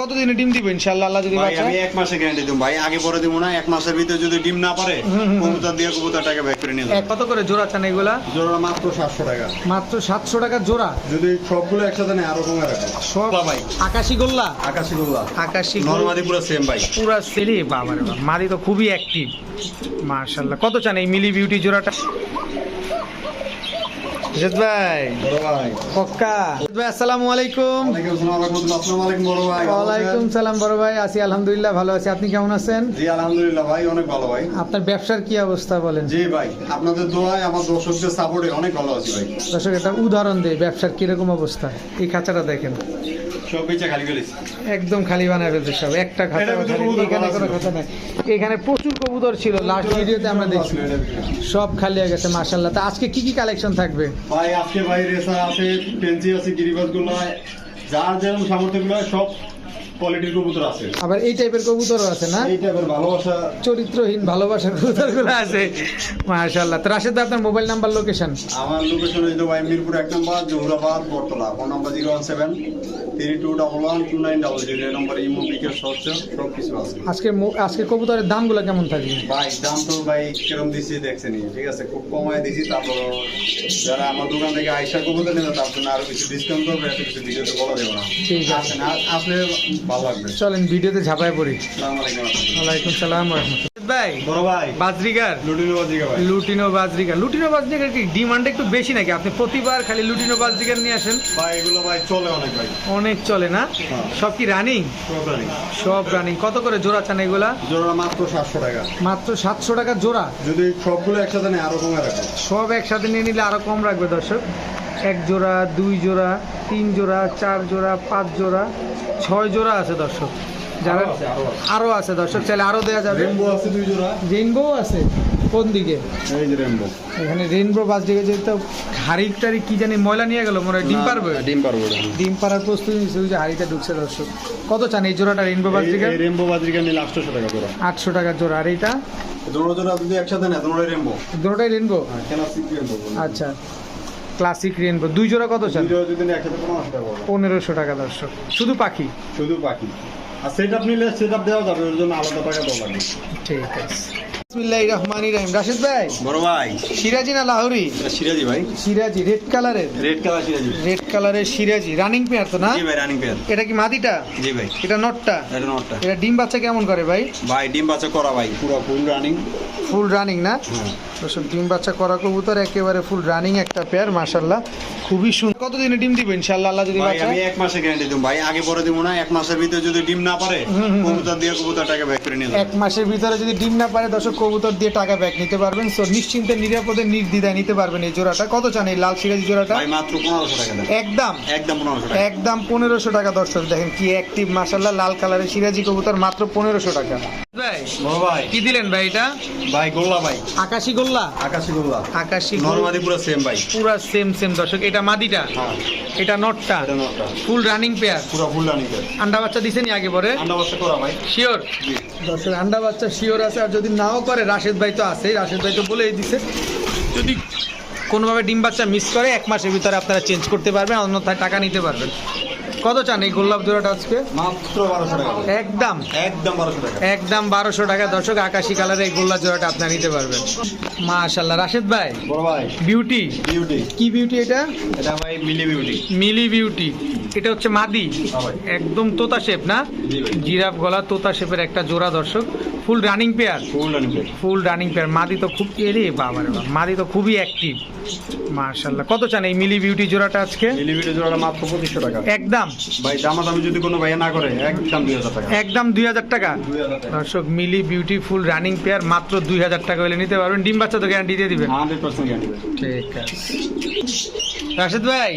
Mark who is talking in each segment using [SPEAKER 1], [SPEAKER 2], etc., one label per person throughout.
[SPEAKER 1] কতদিনে ডিম দিবে ইনশাআল্লাহ আল্লাহ যদি বাঁচায়?
[SPEAKER 2] আমি এক মাসে গ্যারান্টি দেবো। ভাই আগে পরে দিব না এক মাসের ভিতরে যদি ডিম না পারে কবুতর দিয়ে কবুতরটাকে ব্যাক করে নিয়ে
[SPEAKER 1] কত করে জোড়া চান এগুলা?
[SPEAKER 2] জোড়া মাত্র সাতশো টাকা।
[SPEAKER 1] মাত্র সাতশো টাকা জোড়া?
[SPEAKER 2] যদি সবগুলো একসাথে নেয় আরও কমে রাখো।
[SPEAKER 1] সব
[SPEAKER 2] ভাই।
[SPEAKER 1] আকাশি গোল্লা?
[SPEAKER 2] আকাশি গোল্লা।
[SPEAKER 1] আকাশি
[SPEAKER 2] নর্মাদি পুরো সেম ভাই।
[SPEAKER 1] পুরা সেরে বাবা। রে মাদি তো খুবই অ্যাক্টিভ মার্শাল্লাহ কত চান এই মিলি বিউটি জোড়াটা? ভাই।
[SPEAKER 2] ভাই।
[SPEAKER 1] আসসালামু আলাইকুম।
[SPEAKER 2] ওয়ালাইকুম?
[SPEAKER 1] সালাম বড় ভাই। আছি আলহামদুলিল্লাহ ভালো আছি। আপনি কেমন আছেন?
[SPEAKER 2] জি আলহামদুলিল্লাহ ভাই অনেক ভালো ভাই।
[SPEAKER 1] আপনার ব্যবসার কি অবস্থা বলেন?
[SPEAKER 2] জি ভাই আপনাদের দোয়ায় আমার দর্শকদের সাপোর্টে অনেক ভালো আছি ভাই।
[SPEAKER 1] দর্শক একটা উদাহরণ দেয় ব্যবসার কীরকম অবস্থা? এই খাঁচাটা দেখেন। একদম খালি বানায় ফেলছে সব। একটা এখানে কোনো। নাই। এখানে প্রচুর কবুতর ছিল লাস্ট ভিডিওতে আমরা দেখছি। সব খালি হয়ে গেছে মার্শাল্লাহ তা আজকে কি কি কালেকশন থাকবে?
[SPEAKER 2] ভাই আজকে ভাই রেসার আছে পেন্সি আছে গিরিবাজগুলো যার যেরকম সামর্থ্যগুলো সব কোয়ালিটির কবুতর আছে।
[SPEAKER 1] আবার এই টাইপের কবুতরও আছে না?
[SPEAKER 2] এই টাইপের ভালোবাসা।
[SPEAKER 1] চরিত্রহীন কবুতরগুলো আছে। তো রাশেদ আপনার মোবাইল নাম্বার লোকেশন
[SPEAKER 2] আমার লোকেশন হচ্ছে ভাই মিরপুর এক নম্বর Jahurabad Battala. Phone number zero one seven three two double one two nine double zero এই নম্বরে ইমো বিকেশ সহজ সব কিছু আছে।
[SPEAKER 1] আজকে মো- আজকে কবুতরের দামগুলো কেমন থাকবে
[SPEAKER 2] ভাই দাম তো ভাই কিরম দিচ্ছি দেখছেনি ঠিক আছে? খুব কমায় দিছি তারপর যারা আমার দোকান থেকে আইসা কবুতর নেবে তার জন্য আরও কিছু ডিসকাউন্ট করবে এত কিছু ভিডিওতে বলা দেবো না।
[SPEAKER 1] ঠিক আছে।
[SPEAKER 2] আসেন, আ- আসলে ভালো লাগবে।
[SPEAKER 1] চলেন ভিডিওতে ঝাঁপায় পড়ি।
[SPEAKER 2] আসসালামু আলাইকুম।
[SPEAKER 1] ওয়ালাইকুম সালাম রহমতুল্লাহ। ভাই।
[SPEAKER 2] বড় ভাই।
[SPEAKER 1] বাজরিগার।
[SPEAKER 2] লুটিনো বাজিকা ভাই।
[SPEAKER 1] Lutino budgerigar. লুটিনো বাজরিগার কি ডিমান্ড একটু বেশি নাকি? আপনি প্রতিবার খালি লুটিনো বাজরিগার নিয়ে আসেন?
[SPEAKER 2] ভাই এগুলো ভাই চলে অনেক ভাই।
[SPEAKER 1] অনেক চলে না?
[SPEAKER 2] হ্যাঁ।
[SPEAKER 1] সব কি রানিং সব রানিং কত করে জোড়া চান এগুলা?
[SPEAKER 2] জোড়া মাত্র সাতশো টাকা।
[SPEAKER 1] মাত্র সাতশো টাকা জোড়া?
[SPEAKER 2] যদি সবগুলো একসাথে নেয় আরও কমে
[SPEAKER 1] সব একসাথে নিয়ে নিলে আরও কম রাখবে দর্শক। এক জোড়া দুই জোড়া তিন জোড়া চার জোড়া পাঁচ জোড়া ছয় জোড়া আছে দর্শক। যারা
[SPEAKER 2] আরও আছে,
[SPEAKER 1] দর্শক চাইলে আরও দেওয়া যাবে।
[SPEAKER 2] রেনবো আছে দুই জোড়া।
[SPEAKER 1] রেইনবো আছে কোন দিকে?
[SPEAKER 2] এই যে রেনবো
[SPEAKER 1] এখানে রেইনবো বাস দিকে যেতে হাড়ি টাড়ি কি জানি ময়লা নিয়ে গেল মনে হয় ডিম পারবে?
[SPEAKER 2] ডিম পারব
[SPEAKER 1] ডিম পাড়ার প্রস্তুতি নিচ্ছে ওই যে হাড়িটা ঢুকছে দর্শক। কত চান এই জোড়াটা রেইনবো বাস দিকে?
[SPEAKER 2] এই রেনবো বাজরিকা নিলে আটশোশো টাকা জোড়া।
[SPEAKER 1] আটশো টাকার জোড়া আর এইটা?
[SPEAKER 2] জোড়া জোড়া যদি একসাথে নেয় তোমার রেনবো
[SPEAKER 1] দুটোটাই রেইনবো
[SPEAKER 2] কেন সিক রেনবো
[SPEAKER 1] আচ্ছা ক্লাসিক রেইনবো দুই জোড়া কত চান?
[SPEAKER 2] দুই জোড়া যদি নেয় একসাথে পনেরোশো টাকা পড়বে।
[SPEAKER 1] পনেরোশো টাকা দর্শক। শুধু পাখি?
[SPEAKER 2] শুধু পাখি। আর সেট আপ নিলে সেট আপ দেওয়া যাবে ওর জন্য আলাদা টাকা দেওয়া লাগবে।
[SPEAKER 1] ঠিক আছে। বিসমিল্লাহির রহমানির রহিম। রাশিদ ভাই?
[SPEAKER 2] বড় ভাই।
[SPEAKER 1] সিরাজি না লাহোরি?
[SPEAKER 2] সিরাজি ভাই।
[SPEAKER 1] সিরাজি রেড কালারের
[SPEAKER 2] রেড কালার সিরাজি।
[SPEAKER 1] রেড কালারের সিরাজি। রানিং পেয়ার তো না?
[SPEAKER 2] জি ভাই রানিং পেয়ার
[SPEAKER 1] এটা কি মাদিটা
[SPEAKER 2] জি ভাই।
[SPEAKER 1] এটা নটটা
[SPEAKER 2] এটা নটটা
[SPEAKER 1] এটা ডিম বাচ্চা কেমন করে ভাই?
[SPEAKER 2] ভাই ডিম বাচ্চা করা ভাই। পুরো ফুল রানিং
[SPEAKER 1] ফুল রানিং না?
[SPEAKER 2] হ্যাঁ।
[SPEAKER 1] দর্শক ডিম বাচ্চা করা কবুতর একেবারে ফুল রানিং একটা পেয়ার মাশাল্লাহ খুবই সুন্দর কতদিনে ডিম দিবে ইনশাআল্লাহ আল্লাহ যদি
[SPEAKER 2] ভাই আমি এক মাসে গ্যারান্টি দেবো। ভাই আগে পরে দিব না এক মাসের ভিতরে যদি ডিম না পারে কবুতর দিয়ে কবুতরটাকে ব্যাক করে নিয়ে
[SPEAKER 1] এক মাসের ভিতরে যদি ডিম না পারে দর্শক কবুতর দিয়ে টাকা ব্যাক নিতে পারবেন। সো নিশ্চিন্তে নিরাপদে নির্দ্বিধায় নিতে পারবেন এই জোড়াটা। কত চান এই লাল সিরাজি জোড়াটা?
[SPEAKER 2] ভাই মাত্র পনেরোশো টাকা
[SPEAKER 1] একদম।
[SPEAKER 2] একদম পনেরোশো টাকা।
[SPEAKER 1] একদম পনেরোশো টাকা দর্শক দেখেন কি অ্যাক্টিভ মাসাল্লাহ লাল কালারের সিরাজি কবুতর মাত্র পনেরোশো টাকা। ভাই
[SPEAKER 2] ভাই।
[SPEAKER 1] কি দিলেন ভাই এটা?
[SPEAKER 2] ভাই গোল্লা ভাই।
[SPEAKER 1] আকাশি গোল্লা?
[SPEAKER 2] আকাশি গোল্লা।
[SPEAKER 1] আকাশি
[SPEAKER 2] নর্মাদি পুরো সেম ভাই।
[SPEAKER 1] পুরা সেম সেম দর্শক এটা মাদিটা?
[SPEAKER 2] হ্যাঁ।
[SPEAKER 1] এটা নটটা? ফুল রানিং পেয়ার
[SPEAKER 2] পুরো ফুল রানিং পেয়ার
[SPEAKER 1] আন্ডা বাচ্চা দিছেনি আগে পরে?
[SPEAKER 2] আন্ডা বাচ্চা করা ভাই।
[SPEAKER 1] শিওর
[SPEAKER 2] জি।
[SPEAKER 1] দর্শক আন্ডা বাচ্চা শিওর আছে আর যদি নাও করে রাশেদ ভাই তো আছে রাশেদ ভাই তো বলেই দিছে। যদি কোনোভাবে ডিম বাচ্চা মিস করে এক মাসের ভিতরে আপনারা চেঞ্জ করতে পারবেন অন্যথায় টাকা নিতে পারবেন। কত চান এই গোলাপ জোড়াটা আজকে?
[SPEAKER 2] মাত্র বারোশো টাকা।
[SPEAKER 1] একদম?
[SPEAKER 2] একদম বারোশো টাকা।
[SPEAKER 1] একদম বারোশো টাকা। দর্শক আকাশি কালারের এই গোল্লা জোড়াটা আপনারা নিতে পারবেন। মাশাল্লাহ রাশেদ ভাই
[SPEAKER 2] ভাই।
[SPEAKER 1] বিউটি
[SPEAKER 2] বিউটি
[SPEAKER 1] কি বিউটি এটা?
[SPEAKER 2] এটা ভাই মিলি বিউটি
[SPEAKER 1] মিলি বিউটি এটা হচ্ছে মাদি।
[SPEAKER 2] হ্যাঁ
[SPEAKER 1] একদম তোতা শেপ না? জিরাফ গলা তোতা শেপের একটা জোড়া দর্শক। Full running pair
[SPEAKER 2] full running
[SPEAKER 1] full running pair মাদি তো খুব এরে বাবা বাবা। মাদি তো খুবই অ্যাক্টিভ মার্শাল্লাহ কত চান এই মিলি বিউটি জোড়াটা আজকে?
[SPEAKER 2] মিলি বিউটি জোড়াটা মাত্র পঁচিশশো টাকা।
[SPEAKER 1] একদম।
[SPEAKER 2] ভাই দামাদামি যদি কোনো ভাইয়া না করে একদম দুই হাজার টাকা।
[SPEAKER 1] একদম দুই হাজার টাকা।
[SPEAKER 2] দুই হাজার টাকা।
[SPEAKER 1] দর্শক মিলি বিউটিফুল রানিং পেয়ার মাত্র দুই হাজার টাকা হলে নিতে পারবেন। ডিম বাচ্চা তো গ্যারান্টি দিয়ে দিবেন।
[SPEAKER 2] হান্ড্রেড পার্সেন্ট গ্যারান্টি
[SPEAKER 1] ঠিক আছে। রাশেদ ভাই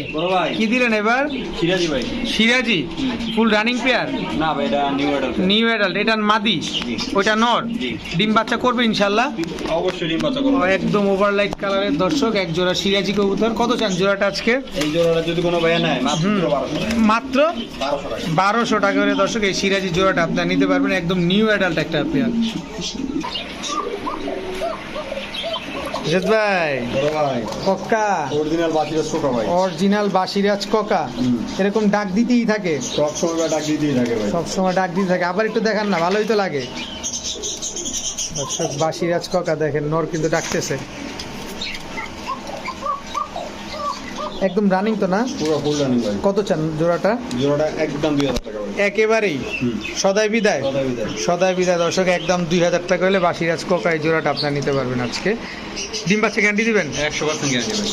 [SPEAKER 1] কি দিলেন এবার?
[SPEAKER 2] সিরাজি ভাই।
[SPEAKER 1] সিরাজি? ফুল রানিং পেয়ার
[SPEAKER 2] না ভাই এটা নিউ অর্ডার
[SPEAKER 1] নিউ অ্যাডাল্ট এটা মাদি? ওইটা নর? ডিম বাচ্চা করবে ইনশাল্লাহ?
[SPEAKER 2] অবশ্যই ডিম বাচ্চা করব।
[SPEAKER 1] একদম ওভারলাইট কালারের দর্শক এক জোড়া সিরাজি কবুতর। কত চান জোড়াটা আজকে?
[SPEAKER 2] এই জোড়াটা যদি কোনো ভাইয়া নেয় মাত্র বারোশো টাকা।
[SPEAKER 1] করে দর্শক এই সিরাজি জোড়াটা আপনার নিতে পারবেন। একদম নিউ অ্যাডাল্ট একটা পেয়ার রশিদ ভাই। কক্কা।
[SPEAKER 2] অরিজিনাল বাসিরাজ ছোট ভাই।
[SPEAKER 1] অরিজিনাল বাসিরাজ ককা এরকম ডাক দিতেই থাকে।
[SPEAKER 2] সব সময় ডাক দিতেই থাকে ভাই।
[SPEAKER 1] সবসময় ডাক দিতে থাকে। আবার একটু দেখান না ভালোই তো লাগে। দর্শক বাসিরাজ ককা দেখেন নর কিন্তু ডাকতেছে। একদম রানিং তো না?
[SPEAKER 2] পুরো ফুল রানিং ভাই
[SPEAKER 1] কত চান জোড়াটা?
[SPEAKER 2] জোড়াটা একদম দুই হাজার টাকা ভাই
[SPEAKER 1] একেবারেই? সদাই বিদায়? সদাই বিদায়। দর্শক একদম দুই হাজার টাকা হলে বাসিরাজ কোকা এই জোড়াটা আপনি নিতে পারবেন আজকে। ডিম বাচ্চা গ্যারান্টি দিবেন?
[SPEAKER 2] একশো পার্সেন্ট গ্যারান্টি ভাই।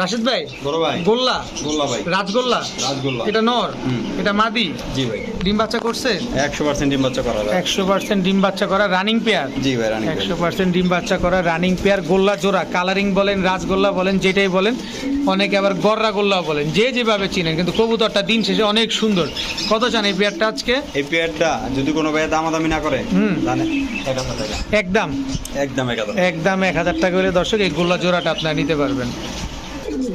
[SPEAKER 1] রাশিদ ভাই?
[SPEAKER 2] বড় ভাই।
[SPEAKER 1] গোল্লা?
[SPEAKER 2] গোল্লা ভাই।
[SPEAKER 1] রাজগোল্লা?
[SPEAKER 2] রাজগোল্লা।
[SPEAKER 1] এটা নর? এটা মাদি?
[SPEAKER 2] জি ভাই।
[SPEAKER 1] ডিম বাচ্চা করছে?
[SPEAKER 2] একশো পার্সেন্ট ডিম বাচ্চা করা যায়।
[SPEAKER 1] একশো পার্সেন্ট ডিম বাচ্চা করা রানিং পেয়ার?
[SPEAKER 2] জি ভাই রানিং
[SPEAKER 1] একশো পার্সেন্ট ডিম বাচ্চা করা রানিং পেয়ার গোল্লা জোড়া। কালারিং বলেন রাজগোল্লা বলেন যেটাই বলেন অনেকে আবার গররা গোল্লা বলেন যে যেভাবে চিনেন কিন্তু কবুতরটা দিন শেষে অনেক সুন্দর। কত চান এই পেয়ারটা আজকে?
[SPEAKER 2] এই পেয়ারটা যদি কোনো ভাই দামাদামি না করে
[SPEAKER 1] হুম। একদম।
[SPEAKER 2] একদম
[SPEAKER 1] একদম এক হাজার টাকা হলে দর্শক এই গোল্লা জোড়াটা আপনারা নিতে পারবেন।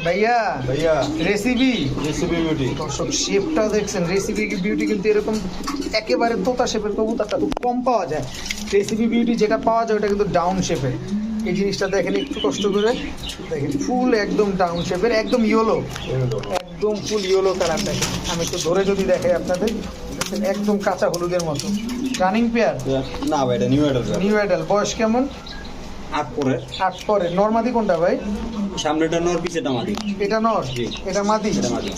[SPEAKER 1] ভাইয়া
[SPEAKER 2] ভাইয়া।
[SPEAKER 1] রেসিপি
[SPEAKER 2] রেসিপি বিউটি
[SPEAKER 1] দর্শক শেপটা দেখছেন রেসিপি বিউটি কিন্তু এরকম একেবারে তোতা শেপের কবুতরটা খুব কম পাওয়া যায়। রেসিপি বিউটি যেটা পাওয়া যায় ওটা কিন্তু ডাউন শেপের এই জিনিসটা দেখেন একটু কষ্ট করে। দেখেন ফুল একদম ডাউন শেপের একদম ইয়েলো একদম ফুল ইয়েলো কালার দেখেন। আমি একটু ধরে যদি দেখাই আপনাদের একদম কাঁচা হলুদের মতো। রানিং পেয়ার
[SPEAKER 2] না ভাই এটা নিউ অ্যাডাল
[SPEAKER 1] নিউ অ্যাডাল বয়স কেমন?
[SPEAKER 2] আট পরে
[SPEAKER 1] আট পরে নর্মাদি কোনটা ভাই?
[SPEAKER 2] সামনেটা নর পিছেটা মাটি
[SPEAKER 1] এটা নর? এটা মাদি?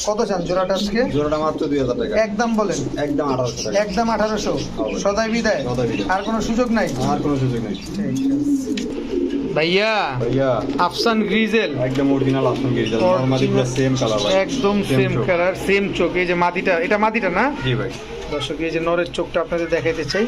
[SPEAKER 1] কত চান জোড়াটা আজকে?
[SPEAKER 2] জোড়াটা মাত্র দুই হাজার টাকা।
[SPEAKER 1] একদম বলেন।
[SPEAKER 2] একদম আঠারোশো
[SPEAKER 1] একদম আঠারোশো। সদাই বিদায়।
[SPEAKER 2] সদাই বিদায়।
[SPEAKER 1] আর কোনো সুযোগ নাই?
[SPEAKER 2] আর কোনো সুযোগ নেই।
[SPEAKER 1] ভাইয়া
[SPEAKER 2] ভাইয়া।
[SPEAKER 1] আফসান গ্রিজেল।
[SPEAKER 2] একদম অরিজিনাল গিয়ে নরমালি পুরো সেম কালার ভাই।
[SPEAKER 1] একদম সেম কালার সেম চোখ এই যে মাদিটা এটা মাদিটা না?
[SPEAKER 2] জি ভাই।
[SPEAKER 1] দর্শক এই যে নরের চোখটা আপনাদের দেখাইতে চাই।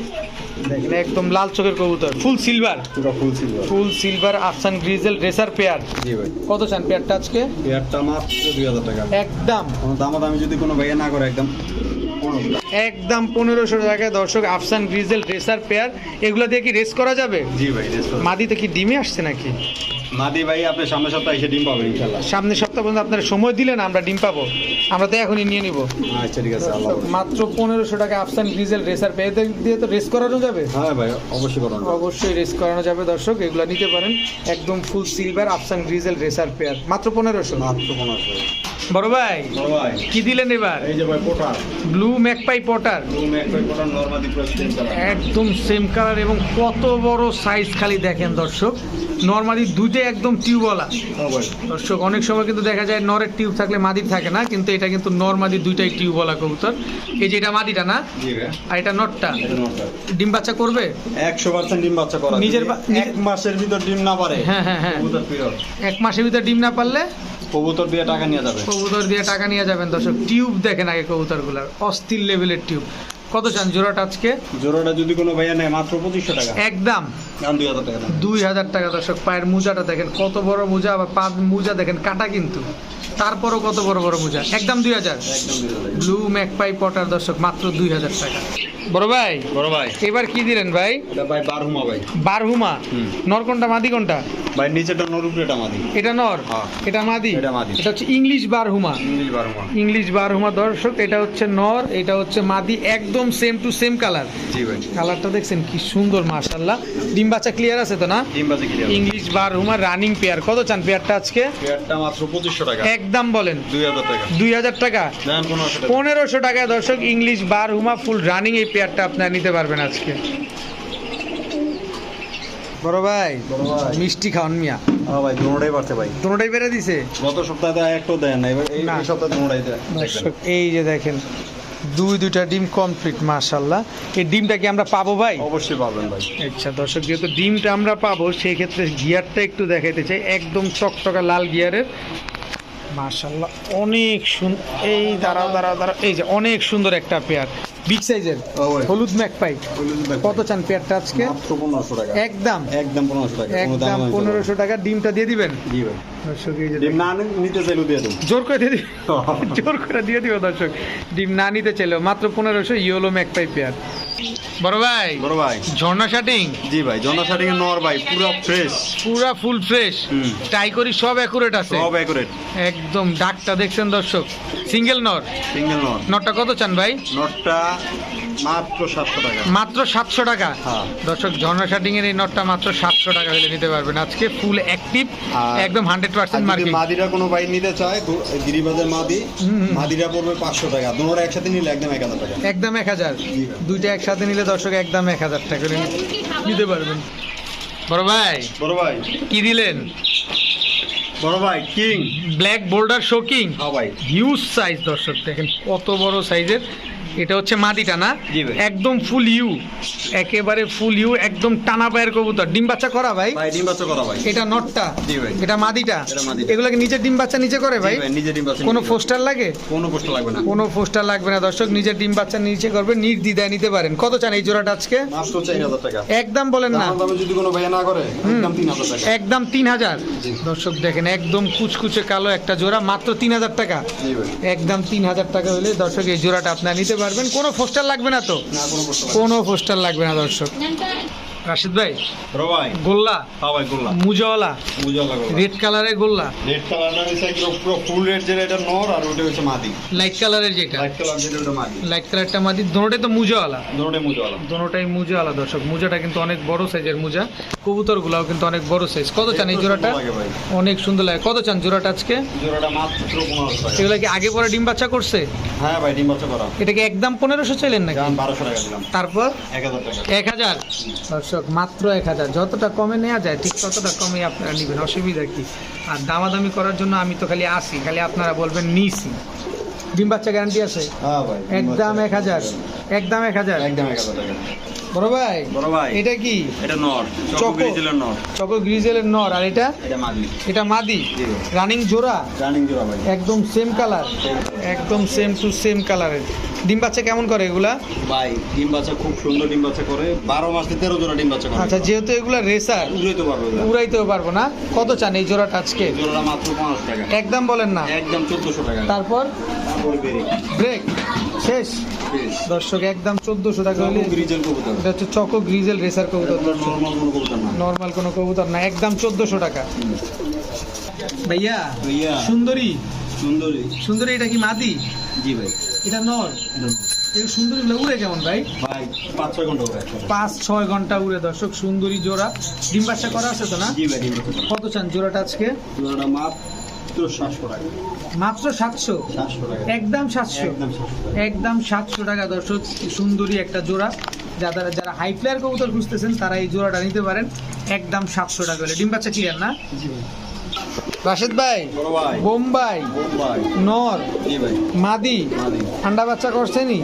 [SPEAKER 1] দেখেন একদম লাল চোখের কবুতর। ফুল সিলভার
[SPEAKER 2] পুরো ফুল সিলভার
[SPEAKER 1] ফুল সিলভার আফসান গ্রিজেল রেসার পেয়ার
[SPEAKER 2] জি ভাই।
[SPEAKER 1] কত চান পেয়ারটা আজকে?
[SPEAKER 2] পেয়ারটা মাত্র দুই হাজার টাকা।
[SPEAKER 1] একদম।
[SPEAKER 2] কোনো দামাদামি যদি কোনো ভাইয়া না করে একদম।
[SPEAKER 1] একদম পনেরোশো টাকায় দর্শক আফসান গ্রিজেল রেসার পেয়ার। এগুলো দিয়ে কি রেস করা যাবে?
[SPEAKER 2] জি ভাই রেস্ট
[SPEAKER 1] মাদিতে কি ডিমে আসছে নাকি?
[SPEAKER 2] মাদি ভাই আপনি সামনের সপ্তাহে এসে ডিম পাবেন ইনশাল্লাহ
[SPEAKER 1] সামনের সপ্তাহ পর্যন্ত আপনারা সময় দিলেন আমরা ডিম পাবো। আমরা তো এখনই নিয়ে নিব।
[SPEAKER 2] আচ্ছা ঠিক আছে
[SPEAKER 1] মাত্র পনেরোশো টাকা আফসান ডিজেল রেসার পেয়ে দিয়ে তো রেস করানো যাবে?
[SPEAKER 2] হ্যাঁ ভাই অবশ্যই করুন
[SPEAKER 1] অবশ্যই রেস করানো যাবে দর্শক এগুলো নিতে পারেন। একদম ফুল সিলভার আফসান গ্রিজেল রেসার পেয়ার। মাত্র পনেরোশো।
[SPEAKER 2] মাত্র পনেরোশো।
[SPEAKER 1] বড় ভাই
[SPEAKER 2] বড় ভাই।
[SPEAKER 1] কি দিলেন এবার?
[SPEAKER 2] এই যে ভাই পোটার
[SPEAKER 1] ব্লু ম্যাকপাই পটার
[SPEAKER 2] রুম এক ভাই পোটার নর্মালি পুরো সেম কালার
[SPEAKER 1] একদম সেম কালার এবং কত বড় সাইজ খালি দেখেন দর্শক। নর্মালি দুইটাই একদম টিউবওয়ালা
[SPEAKER 2] হ্যাঁ
[SPEAKER 1] দর্শক অনেক সময় কিন্তু দেখা যায় নরের টিউব থাকলে মাদির থাকে না কিন্তু এটা কিন্তু নর মাদি দুইটাই টিউবওয়ালা কবুতর। এই যে এটা মাদিটা না? আর এটা নটটা? ডিম বাচ্চা করবে?
[SPEAKER 2] একশো পার্সেন্ট ডিম বাচ্চা করা
[SPEAKER 1] নিজের
[SPEAKER 2] এক মাসের ভিতর ডিম না পারে
[SPEAKER 1] হ্যাঁ হ্যাঁ হ্যাঁ। এক মাসের ভিতর ডিম না পারলে?
[SPEAKER 2] কবুতর দিয়ে টাকা নিয়ে যাবে।
[SPEAKER 1] কবুতর দিয়ে টাকা নিয়ে যাবেন দর্শক। টিউব দেখেন আগে কবুতরগুলার। অস্থির লেভেলের টিউব। কত চান জোড়াটা আজকে?
[SPEAKER 2] জোড়াটা যদি কোনো ভাইয়া নেয় মাত্র পঁচিশশো টাকা।
[SPEAKER 1] একদম।
[SPEAKER 2] দুই হাজার টাকা
[SPEAKER 1] দুই হাজার টাকা দর্শক পায়ের মোজাটা দেখেন কত বড় মোজা আবার পা মোজা দেখেন কাটা কিন্তু। তারপরও কত বড় বড় মোজা। একদম দুই হাজার। ব্লু ম্যাকপাই পটার দর্শক মাত্র দুই হাজার টাকা। বড় ভাই
[SPEAKER 2] বড় ভাই।
[SPEAKER 1] এবার কি দিলেন ভাই?
[SPEAKER 2] ভাই বারহুমা ভাই।
[SPEAKER 1] বারহুমা?
[SPEAKER 2] হুম।
[SPEAKER 1] নর কোনটা মাদি কোনটা?
[SPEAKER 2] ভাই নিচেটা নরুপরেটা আমাদের
[SPEAKER 1] এটা নর?
[SPEAKER 2] হ্যাঁ।
[SPEAKER 1] এটা মাদি?
[SPEAKER 2] এটা মাদি।
[SPEAKER 1] এটা হচ্ছে ইংলিশ বারহুমা।
[SPEAKER 2] ইংলিশ বারহুমা।
[SPEAKER 1] ইংলিশ বারহুমা দর্শক এটা হচ্ছে নর এটা হচ্ছে মাদি একদম সেম টু সেম কালার
[SPEAKER 2] জি ভাই।
[SPEAKER 1] কালারটা দেখছেন কি সুন্দর মাশাল্লাহ ডিম বাচ্চা ক্লিয়ার আছে তো না?
[SPEAKER 2] ডিম বাজে কিনে
[SPEAKER 1] ইংলিশ বারহুমা রানিং পেয়ার কত চান পেয়ারটা আজকে?
[SPEAKER 2] পেয়ারটা মাত্র পঁচিশশো টাকা।
[SPEAKER 1] একদম বলেন।
[SPEAKER 2] দুই হাজার টাকা।
[SPEAKER 1] দুই হাজার টাকা?
[SPEAKER 2] দেন পনেরোশো টাকা।
[SPEAKER 1] পনেরোশো টাকায় দর্শক ইংলিশ বারহুমা ফুল রানিং এই পেয়ারটা আপনারা নিতে পারবেন আজকে। বড় ভাই
[SPEAKER 2] বড় ভাই।
[SPEAKER 1] মিষ্টি খাওয়ান মিয়া।
[SPEAKER 2] হ্যাঁ ভাই দুটোটাই পারছে ভাই।
[SPEAKER 1] দুটোটাই বেড়ে দিছে?
[SPEAKER 2] গত সপ্তাহে একটাও দেয় না এবার এই সপ্তাহে দুটোটাই দেয়।
[SPEAKER 1] এই যে দেখেন। দুই দুইটা ডিম কমপ্লিট মাশাল্লাহ এই ডিমটা কি আমরা পাবো ভাই?
[SPEAKER 2] অবশ্যই পাবেন ভাই।
[SPEAKER 1] আচ্ছা দর্শক যেহেতু ডিমটা আমরা পাবো সেই ক্ষেত্রে গিয়ারটা একটু দেখাইতে চাই। একদম চকচকা লাল গিয়ারের। মাশাল্লাহ অনেক সুন্দর এই দাঁড়াও দাঁড়াও দাঁড়াও এই যে অনেক সুন্দর একটা পেয়ার। বিগ সাইজের হলুদ ম্যাকপাই কত চান পেয়ারটা আজকে?
[SPEAKER 2] পনেরোশো টাকা।
[SPEAKER 1] একদম।
[SPEAKER 2] একদম পনেরোশো টাকা
[SPEAKER 1] একদম। পনেরোশো টাকা ডিমটা দিয়ে দিবেন?
[SPEAKER 2] জি ডিম না নিতে চাইলেও দিয়ে দেবো।
[SPEAKER 1] জোর করে দিয়ে জোর করে দিয়ে দিব দর্শক। ডিম না নিতে চাইলেও মাত্র পনেরোশো ইয়েলো ম্যাকপাই পেয়ার। বড় ভাই
[SPEAKER 2] বড় ভাই।
[SPEAKER 1] ঝর্ণা শাটিং?
[SPEAKER 2] জি ভাই শাটিং এর নর ভাই পুরো ফ্রেশ
[SPEAKER 1] পুরা ফুল ফ্রেশ
[SPEAKER 2] হুম।
[SPEAKER 1] টাই করি সব আছে।
[SPEAKER 2] সব
[SPEAKER 1] একদম ডাকটা দেখছেন দর্শক। সিঙ্গেল নর?
[SPEAKER 2] সিঙ্গেল নর।
[SPEAKER 1] নটটা কত চান ভাই?
[SPEAKER 2] নটটা মাত্র সাতশো টাকা।
[SPEAKER 1] মাত্র সাতশো টাকা?
[SPEAKER 2] হ্যাঁ।
[SPEAKER 1] দর্শক ঝর্ণা শার্টিং এর এই নটটা মাত্র সাতশো টাকা হলে নিতে পারবেন। আজকে ফুল অ্যাক্টিভ একদম হান্ড্রেড পার্সেন্ট
[SPEAKER 2] যদি
[SPEAKER 1] মার্কিং
[SPEAKER 2] মাদিরা কোনো বাইক নিতে চায় গিরিবাজের মাদি। মাদিরা পড়বে পাঁচশো টাকা। দুটোটা একসাথে নিলে একদম এক হাজার টাকা।
[SPEAKER 1] একদম এক হাজার। দুইটা একসাথে নিলে দর্শক একদম এক হাজার টাকা করে নিতে পারবেন। বড় ভাই
[SPEAKER 2] বড় ভাই।
[SPEAKER 1] কি দিলেন?
[SPEAKER 2] বড় ভাই কিং
[SPEAKER 1] ব্ল্যাক বোল্ডার শোকিং
[SPEAKER 2] হ্যাঁ ভাই।
[SPEAKER 1] হিউজ সাইজ দর্শক দেখেন কত বড় সাইজের এটা হচ্ছে মাদিটা না? একদম ফুল ইউ একেবারে ফুল ইউ একদম টানা পায়ের কবুতর। ডিম বাচ্চা করা ভাই?
[SPEAKER 2] ভাই ডিম বাচ্চা করা ভাই।
[SPEAKER 1] এটা নটটা?
[SPEAKER 2] জি ভাই।
[SPEAKER 1] এটা মাদিটা?
[SPEAKER 2] মাদিটা।
[SPEAKER 1] এগুলোকে নিজের ডিম বাচ্চা নিচে করে ভাই?
[SPEAKER 2] ভাই, নিজে ডিম বাচ্চা
[SPEAKER 1] কোনো পোস্টার লাগে।
[SPEAKER 2] কোনো কষ্ট লাগবে না।
[SPEAKER 1] কোনো পোস্টার লাগবে না। দর্শক নিজের ডিম বাচ্চা নিচে করবে নির্দ্বিধায় নিতে পারেন। কত চান এই জোড়াটা আজকে?
[SPEAKER 2] মাত্র চার হাজার টাকা।
[SPEAKER 1] একদম বলেন না।
[SPEAKER 2] দাম যদি কোনো ভাইয়া না করে একদম তিন হাজার টাকা।
[SPEAKER 1] একদম তিন হাজার।
[SPEAKER 2] জি।
[SPEAKER 1] দর্শক দেখেন একদম কুচকুচে কালো একটা জোড়া মাত্র তিন হাজার টাকা।
[SPEAKER 2] জি ভাই।
[SPEAKER 1] একদম তিন হাজার টাকা হলে দর্শক এই জোড়াটা আপনারা নিতে পারবেন। কোনো পোস্টার লাগবে না তো?
[SPEAKER 2] না কোনো কষ্ট লাগবে
[SPEAKER 1] পোস্টার না দর্শক। রাশিদ ভাই গোল্লা?
[SPEAKER 2] হ্যাঁ ভাই গোল্লা।
[SPEAKER 1] মুজাওয়ালা? রেড কালারের গোল্লা?
[SPEAKER 2] রেড হচ্ছে পুরো ফুল রেড যেটা এটা নর আর ওটা হচ্ছে মাদি।
[SPEAKER 1] লাইট কালারের যেটা?
[SPEAKER 2] লাইট কালার যেটা ওটা মাদি।
[SPEAKER 1] লাইট কালারটা মাদি দোনোটাই তো মুজাওয়ালা।
[SPEAKER 2] দুটোটাই মুজওয়ালা।
[SPEAKER 1] দোনোটাই মুজাওয়ালা দর্শক মুজাটা কিন্তু অনেক বড় সাইজের মুজা। কবুতরগুলাও কিন্তু অনেক বড় সাইজ কত চান এই জোড়াটা? অনেক সুন্দর লাগে। কত চান জোড়াটা আজকে?
[SPEAKER 2] জোড়াটা মাত্র
[SPEAKER 1] এগুলা কি আগে পরে ডিম বাচ্চা করছে?
[SPEAKER 2] হ্যাঁ ভাই ডিম বাচ্চা করা।
[SPEAKER 1] এটাকে একদম পনেরোশো চাইলেন নাকি?
[SPEAKER 2] যেমন বারোশো টাকা দিলাম।
[SPEAKER 1] তারপর?
[SPEAKER 2] এক হাজার টাকা।
[SPEAKER 1] এক হাজার? দর্শক মাত্র এক হাজার। যতটা কমে নেওয়া যায় ঠিক ততটা কমে আপনারা নেবেন। অসুবিধা কি? আর দামাদামি করার জন্য আমি তো খালি আসি। খালি আপনারা বলবেন নিসি ডিম বাচ্চা গ্যারান্টি আছে? একদম এক হাজার। একদম এক হাজার।
[SPEAKER 2] একদম এক হাজার টাকা।
[SPEAKER 1] বড় ভাই?
[SPEAKER 2] বড় ভাই।
[SPEAKER 1] এটা কি?
[SPEAKER 2] এটা নর
[SPEAKER 1] চকো।
[SPEAKER 2] গ্রিজেলের নর।
[SPEAKER 1] চকো গ্রিজেলের নর। আর এটা?
[SPEAKER 2] এটা মাদি।
[SPEAKER 1] এটা মাদি? রানিং জোড়া?
[SPEAKER 2] রানিং জোড়া ভাই।
[SPEAKER 1] একদম সেম কালার একদম সেম টু সেম কালারের ডিম বাচ্চা কেমন করে এগুলা?
[SPEAKER 2] ভাই ডিম বাচ্চা খুব সুন্দর ডিম বাচ্চা করে। বারো মাসে তেরো জোড়া ডিম বাচ্চা করে।
[SPEAKER 1] আচ্ছা যেহেতু এগুলা রেসার
[SPEAKER 2] উড়াইতে পারবে ওগুলা।
[SPEAKER 1] উড়াইতেও পারব না। কত চান এই জোড়াটা আজকে?
[SPEAKER 2] জোড়াটা মাত্র পনেরোশো টাকা।
[SPEAKER 1] একদম বলেন না।
[SPEAKER 2] একদম চোদ্দশো টাকা।
[SPEAKER 1] তারপর? ব্রেক শেষ? দর্শক একদম চোদ্দশো টাকা হলে
[SPEAKER 2] গ্রিজেল কবুতর।
[SPEAKER 1] এটা হচ্ছে চকো গ্রিজেল রেসার কবুতর।
[SPEAKER 2] নর্মাল কোনো কবুতর না।
[SPEAKER 1] নর্মাল কোনো কবুতর না একদম চোদ্দশো টাকা। ভাইয়া
[SPEAKER 2] ভাইয়া।
[SPEAKER 1] সুন্দরী।
[SPEAKER 2] সুন্দরী।
[SPEAKER 1] সুন্দরী এটা কি মাদি?
[SPEAKER 2] জি ভাই।
[SPEAKER 1] এটা নর। এই সুন্দরীগুলো উড়ে কেমন ভাই?
[SPEAKER 2] ভাই পাঁচ ছয় ঘণ্টা হবে
[SPEAKER 1] পাঁচ ছয় ঘণ্টা উড়ে। দর্শক সুন্দরী জোড়া। ডিম বাচ্চা করা আছে তো না?
[SPEAKER 2] জি ভাই
[SPEAKER 1] কত চান জোড়াটা আজকে?
[SPEAKER 2] জোড়াটা মাত্র সাতশো টাকা।
[SPEAKER 1] মাত্র সাতশো?
[SPEAKER 2] সাতশো
[SPEAKER 1] একদম সাতশো?
[SPEAKER 2] একদম সাতশো টাকা।
[SPEAKER 1] দর্শক সুন্দরী একটা জোড়া। যারা যারা হাই ফ্লায়ার কবুতর খুঁজতেছেন তারা এই জোড়াটা নিতে পারেন। একদম সাতশো টাকা হলে। ডিম বাচ্চা ক্লিয়ার না? রাশেদ ভাই বোম্বাই নর মাদি ঠান্ডা বাচ্চা করছেনি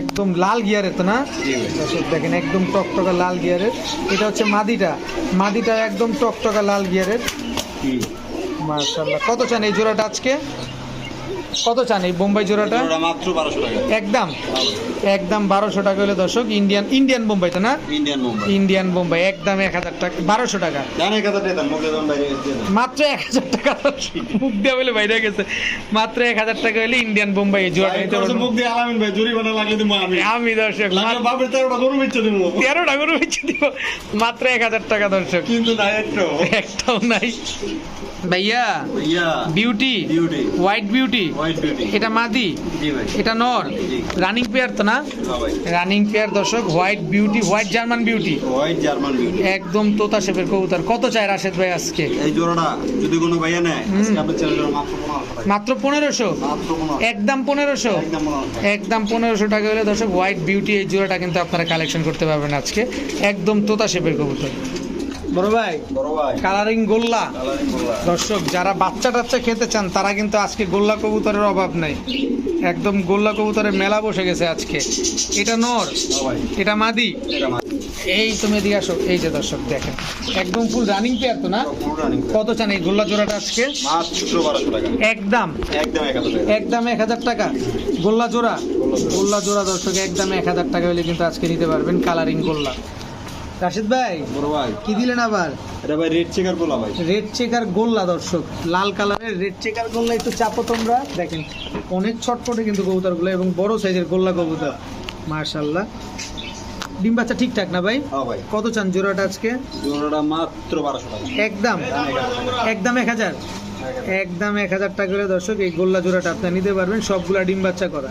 [SPEAKER 1] একদম লাল গিয়ারের তো না? দেখেন একদম টকটকা লাল গিয়ারের এটা হচ্ছে মাদিটা। মাদিটা একদম টকটকা লাল গিয়ারের
[SPEAKER 2] কি
[SPEAKER 1] মার্শাল্লাহ কত চান এই জোড়াটা আজকে? কত চান এই বোম্বাই জোড়াটা?
[SPEAKER 2] মাত্র বারোশো টাকা।
[SPEAKER 1] একদম। একদম বারোশো টাকা হলে দর্শক ইন্ডিয়ান ইন্ডিয়ান বোম্বাই তো না?
[SPEAKER 2] ইন্ডিয়ান মুম্বাই
[SPEAKER 1] ইন্ডিয়ান বোম্বাই একদম এক হাজার টাকা বারোশো টাকা।
[SPEAKER 2] দিয়ে দিয়ে
[SPEAKER 1] মাত্র এক হাজার টাকা মুখ দেওয়া বলে বাইরে গেছে। মাত্র এক হাজার টাকা হলে ইন্ডিয়ান বোম্বাই জোড়াটা নিতে
[SPEAKER 2] মুখ দিয়ে আলামিন ভাই জরিমানা লাগলে দিব আমি।
[SPEAKER 1] আমি দর্শক
[SPEAKER 2] লাগলে বাপের তেরোটা গরু দিব।
[SPEAKER 1] মাত্র এক হাজার টাকা দর্শক।
[SPEAKER 2] কিন্তু না
[SPEAKER 1] একটাও। নাই। ভাইয়া
[SPEAKER 2] ইয়া
[SPEAKER 1] বিউটি
[SPEAKER 2] বিউটি
[SPEAKER 1] হোয়াইট বিউটি এটা মাদি। এটা নর। রানিং পেয়ার তো না?
[SPEAKER 2] হ্যাঁ
[SPEAKER 1] রানিং পেয়ার দর্শক white beauty white German beauty
[SPEAKER 2] white German beauty
[SPEAKER 1] একদম তোতা শেপের কবুতর। কত চায় রাশেদ ভাই আজকে?
[SPEAKER 2] এই জোড়াটা যদি কোনো ভাইয়া নেয় আজকে আপনার মাত্র পনেরোশো টাকা।
[SPEAKER 1] মাত্র পনেরোশো?
[SPEAKER 2] মাত্র পনেরো
[SPEAKER 1] একদম পনেরোশো?
[SPEAKER 2] একদম পনেরো টাকা।
[SPEAKER 1] একদম পনেরোশো টাকা হলে দর্শক হোয়াইট বিউটি এই জোড়াটা কিন্তু আপনারা কালেকশন করতে পারবেন আজকে। একদম তোতা শেপের কবুতর। বড় ভাই? কালারিং গোল্লা। দর্শক যারা বাচ্চা টাচ্চা খেতে চান তারা কিন্তু আজকে গোল্লা কবুতরের অভাব নাই। একদম গোল্লা কবুতরের মেলা বসে গেছে আজকে। এটা নর? এটা মাদি? এই তুমি এদিকে আসো। এই যে দর্শক দেখেন। একদম ফুল রানিং পেয়ার তো না? কত চান এই গোল্লা জোড়াটা আজকে? একদম। একদম এক হাজার টাকা। গোল্লা জোড়া? গোল্লা জোড়া। দর্শক একদম এক হাজার টাকা হলে কিন্তু আজকে নিতে পারবেন কালারিং গোল্লা। রাশিদ ভাই
[SPEAKER 2] বড় ভাই।
[SPEAKER 1] কি দিলেন আবার?
[SPEAKER 2] এটা ভাই রেড চেকার বলা ভাই।
[SPEAKER 1] রেড চেকার গোল্লা দর্শক। লাল কালারের রেড চেকার গোল্লা একটু চাপো তোমরা। দেখেন অনেক ছটপটে কিন্তু কবুতরগুলো এবং বড় সাইজের গোল্লা কবুতর। মার্শাল্লাহ ডিম বাচ্চা ঠিকঠাক না ভাই?
[SPEAKER 2] হ্যাঁ ভাই।
[SPEAKER 1] কত চান জোড়াটা আজকে?
[SPEAKER 2] জোড়াটা মাত্র বারোশো টাকা।
[SPEAKER 1] একদম। একদম এক হাজার। একদম এক হাজার টাকা করে দর্শক এই গোল্লা জোড়াটা আপনি নিতে পারবেন। সবগুলা ডিম বাচ্চা করা।